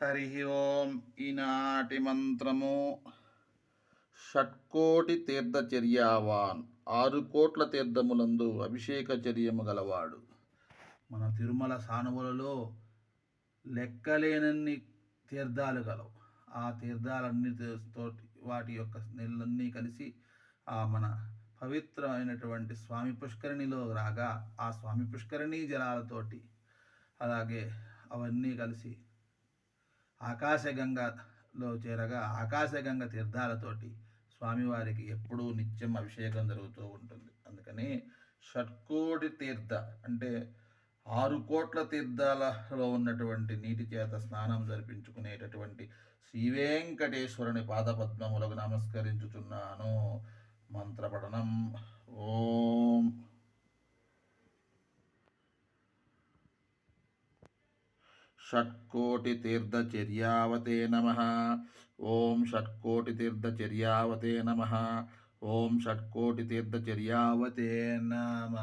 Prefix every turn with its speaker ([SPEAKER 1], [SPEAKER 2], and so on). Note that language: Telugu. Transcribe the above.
[SPEAKER 1] హరి ఓం ఈనాటి మంత్రము షట్కోటి తీర్థచర్యావాన్ ఆరు కోట్ల తీర్థములందు అభిషేక చర్యము గలవాడు మన తిరుమల సానువులలో లెక్కలేనన్ని తీర్థాలు గలవు. ఆ తీర్థాలన్నిటితో వాటి యొక్క నీళ్ళన్నీ కలిసి ఆ మన పవిత్రమైనటువంటి స్వామి పుష్కరిణిలో రాగా ఆ స్వామి పుష్కరిణి జలాలతోటి అలాగే అవన్నీ కలిసి ఆకాశగంగలో చేరగా ఆకాశగంగ తీర్థాలతోటి స్వామివారికి ఎప్పుడూ నిత్యం అభిషేకం జరుగుతూ ఉంటుంది. అందుకని షట్కోటి తీర్థ అంటే ఆరు కోట్ల తీర్థాలలో ఉన్నటువంటి నీటి చేత స్నానం జరిపించుకునేటటువంటి శ్రీవేంకటేశ్వరుని పాదపద్మములకు నమస్కరించుచున్నాను. మంత్రపఠనం ఓం షట్కోటితీర్థచర్యావతే నమ ఓం షట్కోటితీర్థచర్యావతే నమ ఓం షట్కోటితీర్థచర్యావతే నమ